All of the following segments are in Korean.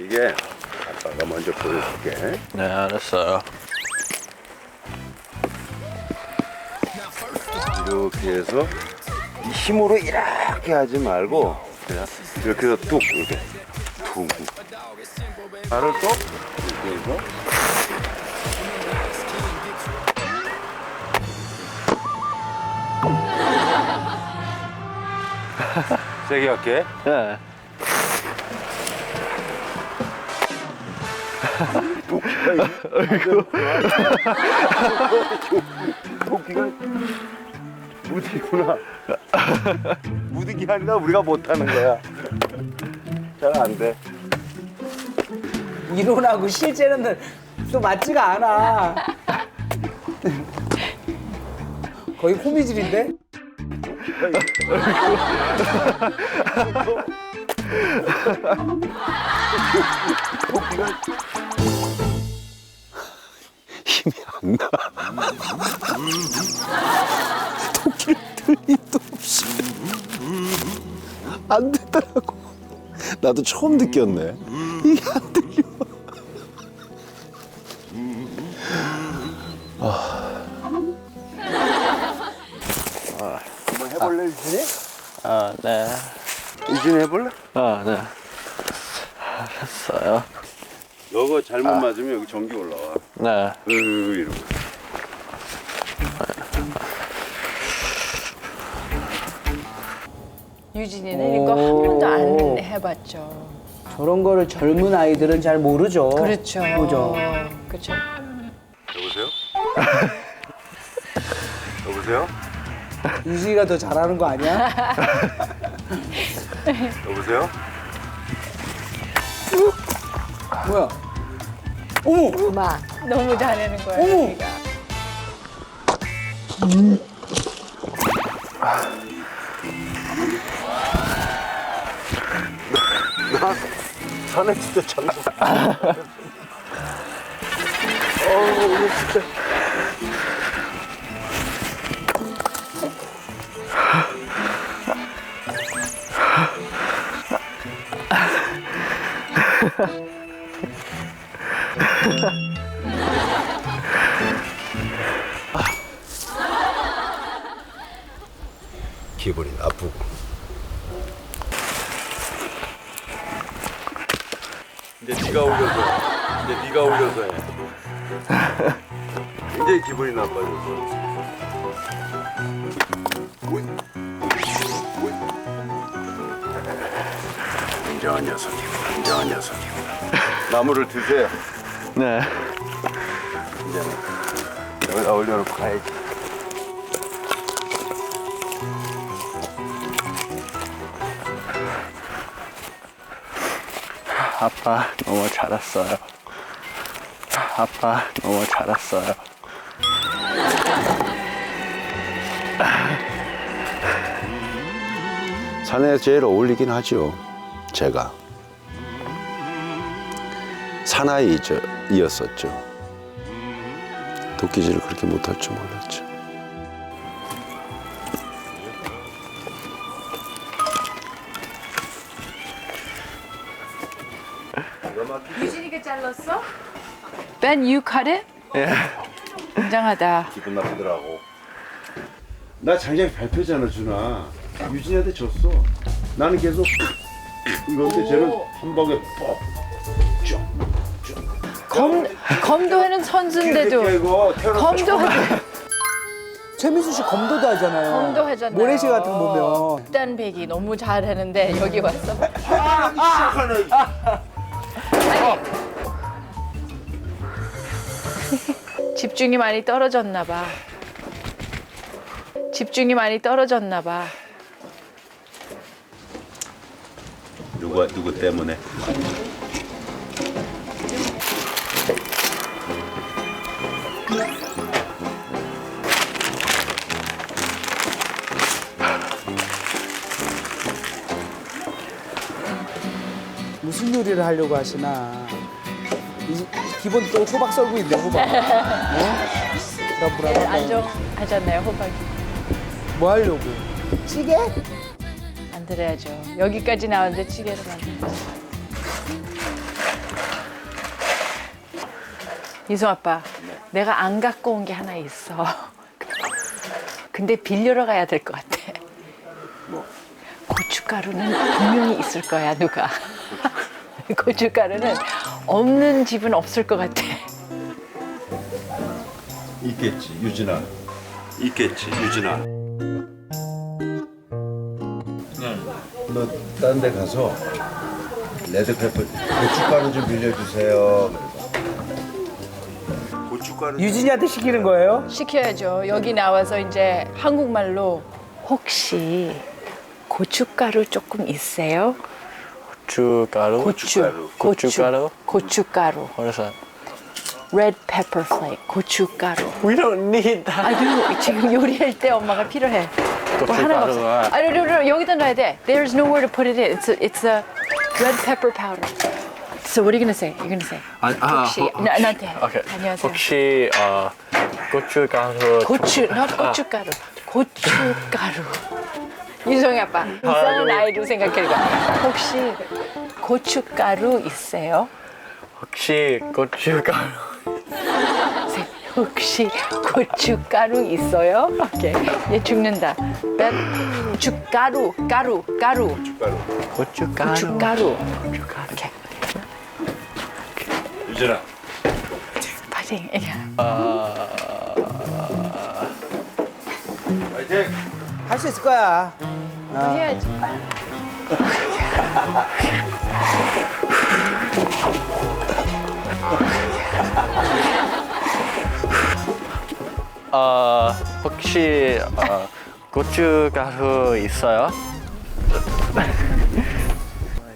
이게 아빠가 먼저 보여줄게. 네, 알았어요. 이렇게 해서 이 힘으로 이렇게 하지 말고 그냥 이렇게 해서 뚝 이렇게 퉁. 발을 또 이렇게 해서 세게 할게. 네. 토끼가 무디구나. 무디기 하니까 우리가 못하는 거야. 잘 안 돼. 이론하고 실제는 또 맞지가 않아. 거의 호미질인데? 힘이 안 나. 안 되더라고. 나도 처음 느꼈네. 이게 안 들려. 한번 해볼래 유진이? 아, 네. 유진이 해볼래? 아, 네. 알았어요. 너가 잘못 맞으면 여기 전기 올라와. 네. 으 이러고. 유진이는 이거 한 번도 안 해봤죠. 저런 거를 젊은 아이들은 잘 모르죠. 그렇죠. 그죠. 그렇죠. 여보세요? 여보세요? 유진이가 더 잘하는 거 아니야? 여보세요? 뭐야? 어머! 음악 너무 잘하는 거야. 어머! 우리가. 자네 진짜 장난. 기분이 나쁘고. 이제 네가 올려서 이제 네가 올려서 해. 굉장히 기분이 나빠졌어. 굉장한 녀석이고, 굉장한 녀석이고. 나무를 드세요. 네. 이제는 여기다 올려놓고 가야지. 아빠 너무 잘 왔어요. 아빠 너무 잘 왔어요. 산에 제일 어울리긴 하죠. 제가. 사나이이었었죠. 도끼질을 그렇게 못할 줄 몰랐죠. 유진이가 잘랐어? Ben you cut it? 예. 굉장하다. 기분 나쁘더라고. 나 작년에 발표잖아, 준아. 유진이한테 졌어. 나는 계속 이건데 쟤는 한 방에 뻑. 검 검도하는 선수인데도 이거 태어나서 검도 최민수 씨 검도도 하잖아요. 검도 하잖아요. 모래시 같은 거 보면. 단백이 너무 잘하는데 여기 왔어. 집중이 많이 떨어졌나 봐. 집중이 많이 떨어졌나 봐. 누가 누구 때문에? 무슨 요리를 하려고 하시나. 이, 기본 또 호박 썰고 있네, 호박. 어? 불안불안하다. 안정하잖아요 호박이. 뭐 하려고? 찌개? 만들어야죠. 여기까지 나왔는데 찌개를 만들어. 이성 아빠, 내가 안 갖고 온 게 하나 있어. 근데 빌려러 가야 될 것 같아. 고춧가루는 분명히 있을 거야, 누가. 고춧가루는 없는 집은 없을 것 같아. 있겠지 유진아 있겠지 유진아 너 딴 데 가서 레드페퍼 고춧가루 좀 빌려주세요 고춧가루 유진이한테 시키는 거예요? 시켜야죠. 여기 나와서 이제 한국말로 혹시 고춧가루 조금 있어요? 고춧가루. 고추, 고춧가루? 고춧가루, 그래서 red pepper flake, 고춧가루. we don't need that. 아유 지금 요리할 때 엄마가 필요해. 뭐 하나가 없어. 고춧가루가- 아니, 아니, 아니, 여기다 넣어야 돼. There's nowhere to put it in. It's a, it's a red pepper powder. So what are you gonna say? You're gonna say 아, 아, 혹시 호- 나, 나한테 오케이. 안녕하세요. 혹시 어, 고춧가루 고추, not 고춧가루, 고춧가루. 유성이 아빠 이상한 아이를 생각해봐. 혹시 고춧가루 있어요? 혹시 고춧가루 혹시 고춧가루 있어요? 오케이. 얘 죽는다. 백 고춧가루, 가루, 가루, 고춧가루 고춧가루. 오케이. 유진아 파이팅. 화이팅 할 수 있을 거야. 해야지. 어, 혹시 어, 고춧가루 있어요?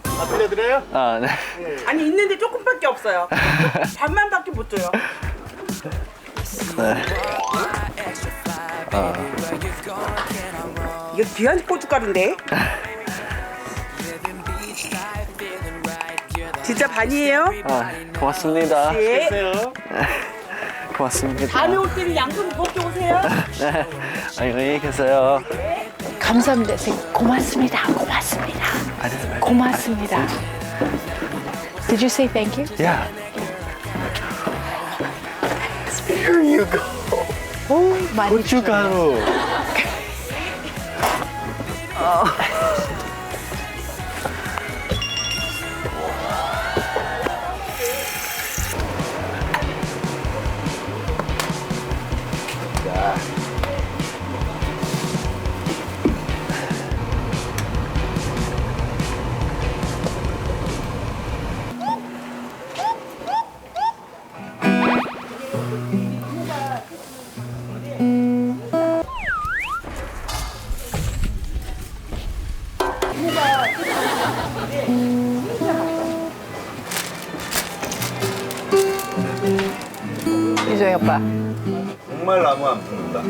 아 빌려드려요? 아, 네. 아니 있는데 조금밖에 없어요. 반만밖에 못 줘요. 이거 귀한 고춧가루인데? 진짜 반이에요? 아, 고맙습니다. 예. 고맙습니다. 다음에 올 때는 양손 무겁게 오세요. 네. 안녕히 계세요. 감사합니다. 선생님. 고맙습니다. 고맙습니다. 고맙습니다. Did you say thank you? Yeah. Here you go. 많이 고춧가루. 유 성이 오빠. 정말 나무 안 붙는다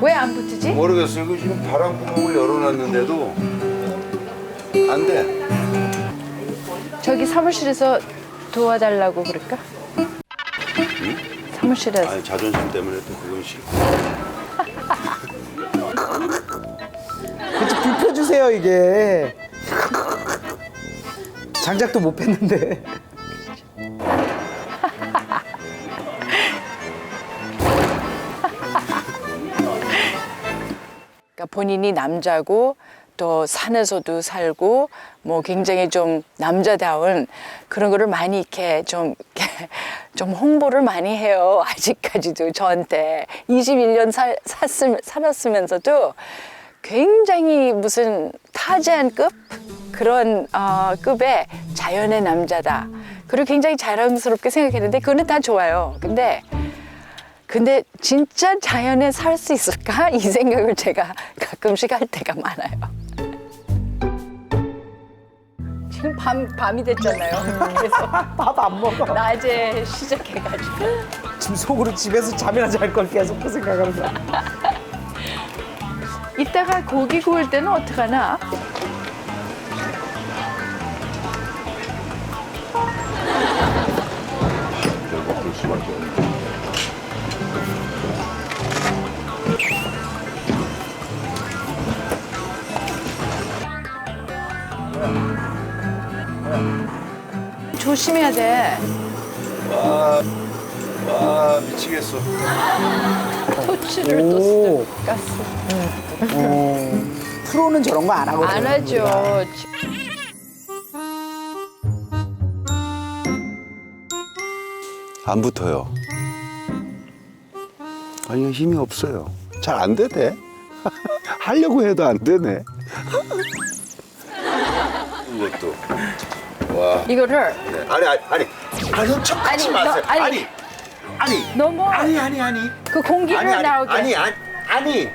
왜 안 붙지? 모르겠어요 이거 지금 바람 구멍을 열어놨는데도 안 돼 저기 사무실에서 도와달라고 그럴까? 사무실에서. 아니 자존심 때문에 또 그건 싫고 그치 불 펴주세요 이게. 장작도 못 폈는데. 본인이 남자고 또 산에서도 살고 뭐 굉장히 좀 남자다운 그런 거를 많이 이렇게 좀, 좀 홍보를 많이 해요. 아직까지도 저한테 21년 살, 샀음, 살았으면서도 굉장히 무슨 타잔급 그런 어, 급의 자연의 남자다. 그리고 굉장히 자랑스럽게 생각했는데 그거는 다 좋아요. 근데 근데 진짜 자연에 살 수 있을까? 이 생각을 제가 가끔씩 할 때가 많아요. 지금 밤, 밤이 됐잖아요. 그래서 밥 안 먹어. 낮에 시작해가지고. 지금 속으로 집에서 잠이나 잘 걸 계속 그 생각하면서. 이따가 고기 구울 때는 어떡하나? 조심해야 돼. 와, 와 미치겠어. 토치를 또 오. 쓰- 가스. 어. 프로는 저런 거 안 하거든요. 안 하죠. 안 붙어요. 아니 힘이 없어요. 잘 안 되네. 하려고 해도 안 되네. 이것도. 와. 이거를 네. 아니 아니 아니. 아니 척하지 아니, 마세요. 너- 아니. 아니 아니. 너무 아니 아니 아니. 그 공기를 아니 아니 나오게. 아니 아니 아니.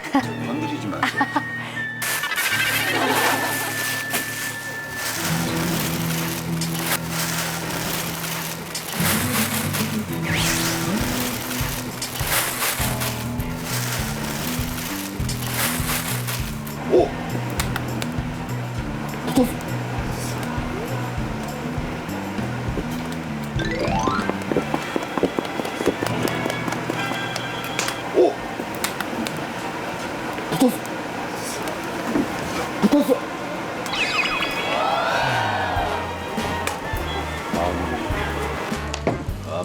아